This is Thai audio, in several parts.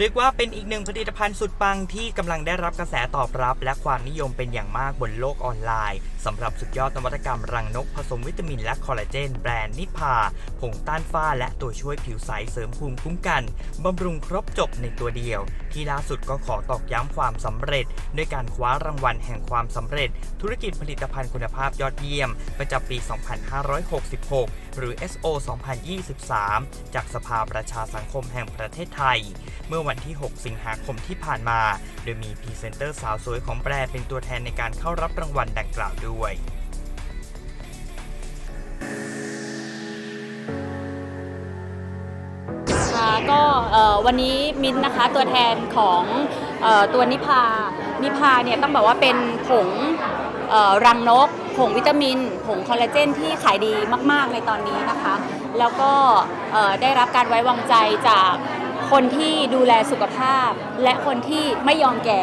เรียกว่าเป็นอีกหนึ่งผลิตภัณฑ์สุดปังที่กำลังได้รับกระแสตอบรับ และความนิยมเป็นอย่างมากบนโลกออนไลน์สำหรับสุดยอดนวัตกรรมรังนกผสมวิตามินและคอลลาเจน แบรนด์นิพาผงต้านฝ้าและตัวช่วยผิวใสเสริมภูมิคุ้มกันบำรุงครบจบในตัวเดียว ที่ล่าสุดก็ขอตอกย้ำความสำเร็จ ด้วยการคว้ารางวัลแห่งความสำเร็จ ธุรกิจผลิตภัณฑ์คุณภาพยอดเยี่ยม ประจำปี 2566 หรือ SO 2023 จากสภาประชาสังคมแห่งประเทศไทย เมื่อวันที่ 6 สิงหาคมที่ผ่านมา โดยมีพรีเซนเตอร์สาวสวยของแบรนด์เป็นตัวแทนในการเข้ารับรางวัลดังกล่าวด้วยค่ะก็วันนี้มิ้นนะคะตัวแทนของอตัวนิพา นิพาเนี่ยต้องบอกว่าเป็นผงรังนก ผงวิตามิน ผงคอลลาเจนที่ขายดีมาก ๆ ในตอนนี้นะคะ แล้วก็ได้รับการไว้วางใจจากคนที่ดูแลสุขภาพ และคนที่ไม่ยอมแก่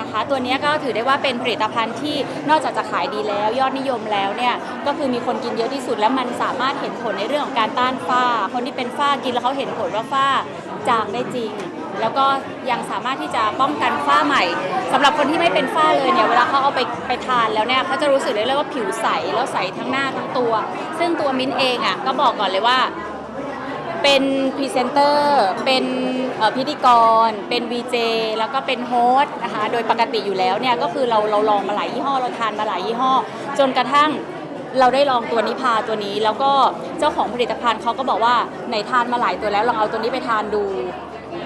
นะคะ ตัวนี้ก็ถือได้ว่าเป็นผลิตภัณฑ์ที่นอกจากจะขายดีแล้ว ยอดนิยมแล้วเนี่ยก็คือมีคนกินเยอะที่สุด และมันสามารถเห็นผลในเรื่องของการต้านฝ้า คนที่เป็นฝ้ากินแล้วเขาเห็นผลว่าฝ้าจางได้จริง แล้วก็ยังสามารถที่จะป้องกันฝ้าใหม่สำหรับคนที่ไม่เป็นฝ้าเลยเนี่ยเวลาเขาเอาไปไปทานแล้วเนี่ยเขาจะรู้สึกได้เลยว่าผิวใสแล้วใสทั้งหน้าทั้งตัว ซึ่งตัวมิ้นเองอะก็บอกก่อนเลยว่า เป็นพรีเซนเตอร์ เป็นพิธีกร เป็น VJ แล้วก็เป็นโฮสต์นะคะ โดยปกติอยู่แล้วเนี่ย ก็คือเราเราลองมาหลายยี่ห้อ เราทานมาหลายยี่ห้อ จนกระทั่งเราได้ลองตัวนิพาตัวนี้ แล้วก็เจ้าของผลิตภัณฑ์เขาก็บอกว่าไหนทานมาหลายตัวแล้วลองเอาตัวนี้ไปทานดู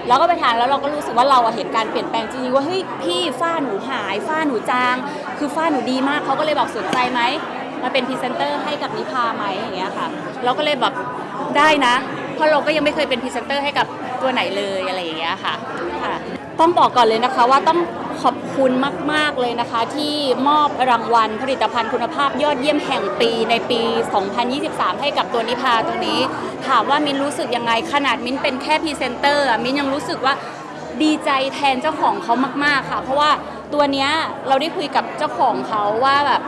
แล้วก็ไปทานแล้วเราก็รู้สึกว่าเราเห็นการเปลี่ยนแปลงจริงๆว่าเฮ้ยพี่ฝ้าหนูหายฝ้าหนูจาง คือฝ้าหนูดีมากเขาก็เลยบอกสนใจไหมมาเป็นพรีเซนเตอร์ให้กับนิพาไหมอย่างเงี้ยค่ะเราก็เลยแบบได้นะ เพราะเราก็ยังไม่เคยเป็นพรีเซนเตอร์ให้กับตัวไหนเลยอะไรอย่างเงี้ยค่ะค่ะ ต้องบอกก่อนเลยนะคะว่าต้องขอบคุณมาก ๆ เลยนะคะ ที่มอบรางวัลผลิตภัณฑ์คุณภาพยอดเยี่ยมแห่งปีในปี 2023 ให้กับตัวนิพาตัวนี้ ถามว่ามินรู้สึกยังไงขนาดมินเป็นแค่พรีเซนเตอร์มินยังรู้สึกว่าดีใจแทนเจ้าของเขามาก ๆ ค่ะ เพราะว่าตัวเนี้ยเราได้คุยกับเจ้าของเขาว่าแบบ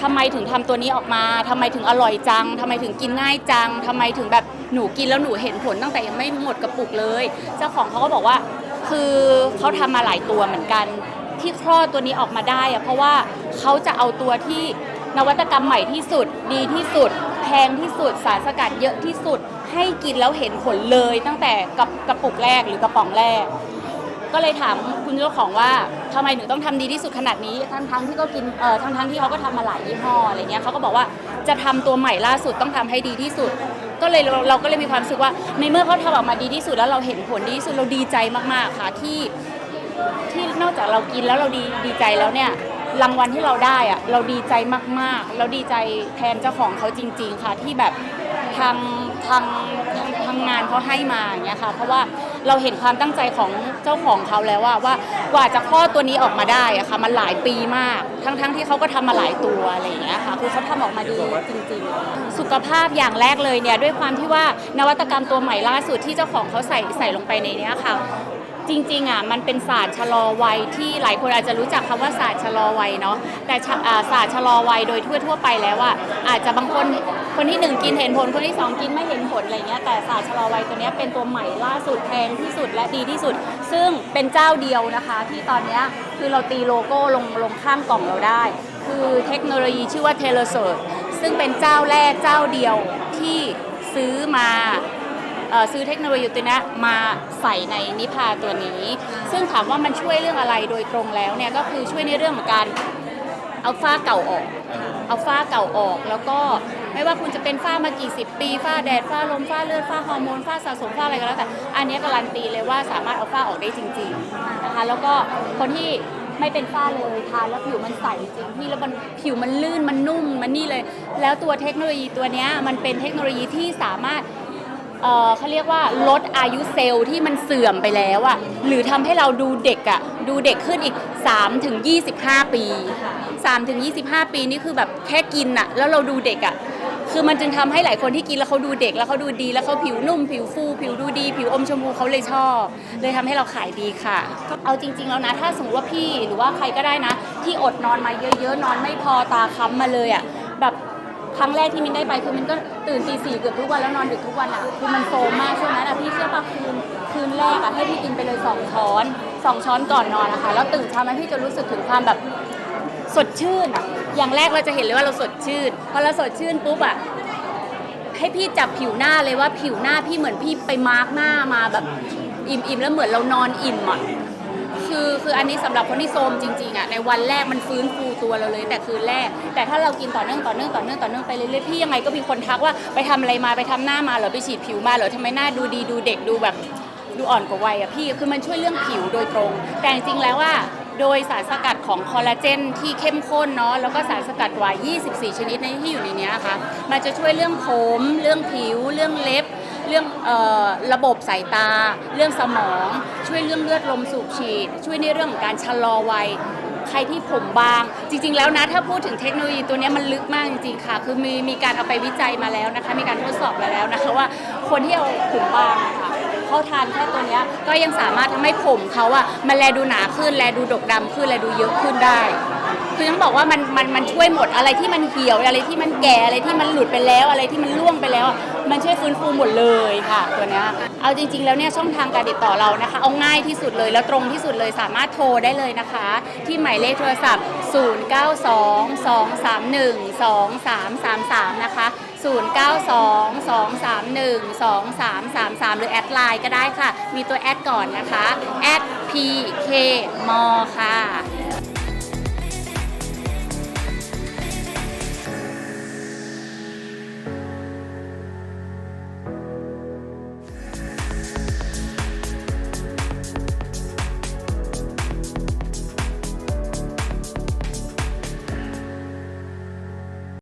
ทำไมถึงทำตัวนี้ออกมาทำไมถึงอร่อยจังทำไมถึงกินง่ายจังทำไมถึงแบบหนูกินแล้วหนูเห็นผลตั้งแต่ยังไม่หมดกระปุกเลย เจ้าของเขาก็บอกว่าคือเขาทำมาหลายตัวเหมือนกัน ที่คลอดตัวนี้ออกมาได้อะเพราะว่าเขาจะเอาตัวที่นวัตกรรมใหม่ที่สุด ดีที่สุด แพงที่สุดสารสกัดเยอะที่สุด ให้กินแล้วเห็นผลเลยตั้งแต่กับกระปุกแรกหรือกระป๋องแรก ก็เลยถามคุณเจ้าของว่าทำไมหนูต้องทำดีที่สุดขนาดนี้ทั้งทั้งๆที่ก็กินเอ่อทั้งทั้งๆที่เขาก็ทำมาหลายยี่ห้ออะไรเงี้ยเขาก็บอกว่าจะทำตัวใหม่ล่าสุดต้องทำให้ดีที่สุด ก็เลยเราเราก็เลยมีความรู้สึกว่าในเมื่อเขาทำออกมาดีที่สุดแล้วเราเห็นผลดีที่สุดเราดีใจมากๆค่ะที่ ที่นอกจากเรากินแล้วเราดีดีใจแล้วเนี่ยรางวัลที่เราได้อะเราดีใจมากๆ เราดีใจแทนเจ้าของเขาจริง ๆ ค่ะที่แบบทางทางทางทางงานเขาให้มาอย่างเงี้ยค่ะ เพราะว่า เราเห็นความตั้งใจของเจ้าของเขาแล้วว่าว่ากว่าจะคลอดตัวนี้ออกมาได้อะค่ะมันหลายปีมาก ทั้งๆที่เขาก็ทำมาหลายตัวอะไรอย่างเงี้ยค่ะคือเขาทำออกมาดีจริงๆ สุขภาพอย่างแรกเลยเนี่ยด้วยความที่ว่านวัตกรรมตัวใหม่ล่าสุดที่เจ้าของเขาใส่ใส่ลงไปในเนี้ยค่ะ จริงๆอะมันเป็นศาสตร์ชะลอวัยที่หลายคนอาจจะรู้จักคำว่าศาสตร์ชะลอวัยเนาะแต่ศาสตร์ชะลอวัยโดยทั่วๆไปแล้วอะอาจจะบางคนคนที่หนึ่งกินเห็นผลคนที่สองกินไม่เห็นผลอะไรเงี้ยแต่ศาสตร์ชะลอวัยตัวนี้เป็นตัวใหม่ล่าสุดแพงที่สุดและดีที่สุด ซึ่งเป็นเจ้าเดียวนะคะ ที่ตอนนี้คือเราตีโลโก้ลงลงข้างกล่องเราได้ คือเทคโนโลยีชื่อว่า t e l e s o r ซึ่งเป็นเจ้าแรกเจ้าเดียวที่ซื้อมา ซื้อเทคโนโลยีตัวเนี้ยมาใส่ในนิพาตัวนี้ ซึ่งถามว่ามันช่วยเรื่องอะไรโดยตรงแล้วเนี่ยก็คือช่วยในเรื่องของการเอาฝ้าเก่าออกเอาฝ้าเก่าออกแล้วก็ไม่ว่าคุณจะเป็นฝ้ามากี่สิบปีฝ้าแดดฝ้าลมฝ้าเลือดฝ้าฮอร์โมนฝ้าสะสมฝ้าอะไรก็แล้วแต่ อันเนี้ยการันตีเลยว่าสามารถเอาฝ้าออกได้จริงๆนะคะแล้วก็คนที่ไม่เป็นฝ้าเลยทานแล้วผิวมันใสจริงพี่แล้วมันผิวมันลื่นมันนุ่มมันนี่เลย แล้วตัวเทคโนโลยีตัวเนี้ยมันเป็นเทคโนโลยีที่สามารถ เอ่อเขาเรียกว่าลดอายุเซลล์ที่มันเสื่อมไปแล้วอะหรือทำให้เราดูเด็กอะดูเด็กขึ้นอีก 3 ถึง 25 ปี 3 ถึง 25 ปีนี่คือแบบแค่กินอะแล้วเราดูเด็กอะคือมันจึงทำให้หลายคนที่กินแล้วเขาดูเด็กแล้วเขาดูดีแล้วเขาผิวนุ่ม ผิวฟู ผิวดูดี ผิวอมชมพูเขาเลยชอบ เลยทำให้เราขายดีค่ะ เอาจริง ๆ แล้วนะ ถ้าสมมติว่าพี่หรือว่าใครก็ได้นะ ที่อดนอนมาเยอะ ๆ นอนไม่พอตาค้ำมาเลยอะแบบ ครั้งแรกที่มินได้ไปคือมินก็ตื่นตีสี่เกือบทุกวันแล้วนอนดึกทุกวันอะคือมันโซมมากช่วงนั้นอะพี่เชื่อปะคืนคืนแรกอะให้พี่กินไปเลยสองช้อนสองช้อนก่อนนอนนะคะแล้วตื่นเช้ามาพี่จะรู้สึกถึงความแบบสดชื่นอะอย่างแรกเราจะเห็นเลยว่าเราสดชื่นพอเราสดชื่นปุ๊บอะให้พี่จับผิวหน้าเลยว่าผิวหน้าพี่เหมือนพี่ไปมาร์กหน้ามาแบบอิ่มๆแล้วเหมือนเรานอนอิ่มอะ คือคืออันนี้สำหรับคนที่โซมจริงๆอะในวันแรกมันฟื้นฟูตัวเราเลย แต่คืนแรก แต่ถ้าเรากินต่อเนื่องต่อเนื่องต่อเนื่องต่อเนื่องไปเรื่อยๆพี่ยังไงก็มีคนทักว่าไปทำอะไรมาไปทำหน้ามาเหรอไปฉีดผิวมาเหรอทำไมหน้าดูดีดูเด็กดูแบบดูอ่อนกว่าวัยอะพี่คือมันช่วยเรื่องผิวโดยตรง แต่จริงๆแล้วว่าโดยสารสกัดของคอลลาเจนที่เข้มข้นเนาะแล้วก็สารสกัดกว่า 24 ชนิดในที่อยู่ในนี้ค่ะมันจะช่วยเรื่องผม เรื่องผิว เรื่องเล็บ เรื่องออระบบสายตา เรื่องสมอง ช่วยเรื่องเลือดลมสูบฉีด ช่วยในเรื่องของการชะลอวัยใครที่ผมบาง จริง ๆ แล้วนะถ้าพูดถึงเทคโนโลยีตัวนี้มันลึกมากจริงๆค่ะ คือมีมีการเอาไปวิจัยมาแล้วนะคะ มีการทดสอบมาแล้วนะคะว่าคนที่เอาผมบางะค่ะเขาทานแค่ตัวนี้ก็ยังสามารถทำให้ผมเขาอะมันแลดูหนาขึ้นแลดูดกดำขึ้นแลดูเยอะขึ้นได้ คือต้องบอกว่ามันมันมันช่วยหมดอะไรที่มันเหี่ยวอะไรที่มันแก่อะไรที่มันหลุดไปแล้วอะไรที่มันร่วงไปแล้ว มันช่วยฟื้นฟูหมดเลยค่ะ ตัวเนี้ยเอาจริง ๆ แล้วเนี่ยช่องทางการติดต่อเรานะคะ เอาง่ายที่สุดเลยแล้วตรงที่สุดเลยสามารถโทรได้เลยนะคะ ที่หมายเลขโทรศัพท์ 0922312333 นะคะ 0922312333 หรือแอดไลน์ก็ได้ค่ะ มีตัวแอดก่อนนะคะแอด PK m ค่ะ